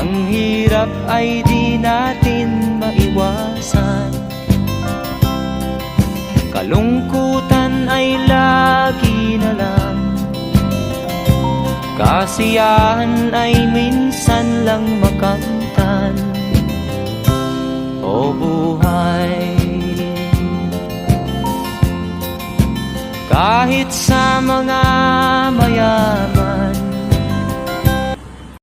Ang hirap ay di natin maiwasan. Kalungkutan ay lagi na lang. Kasiyahan ay minsan lang makamtan. O buhay. Kahit sa mga mayaman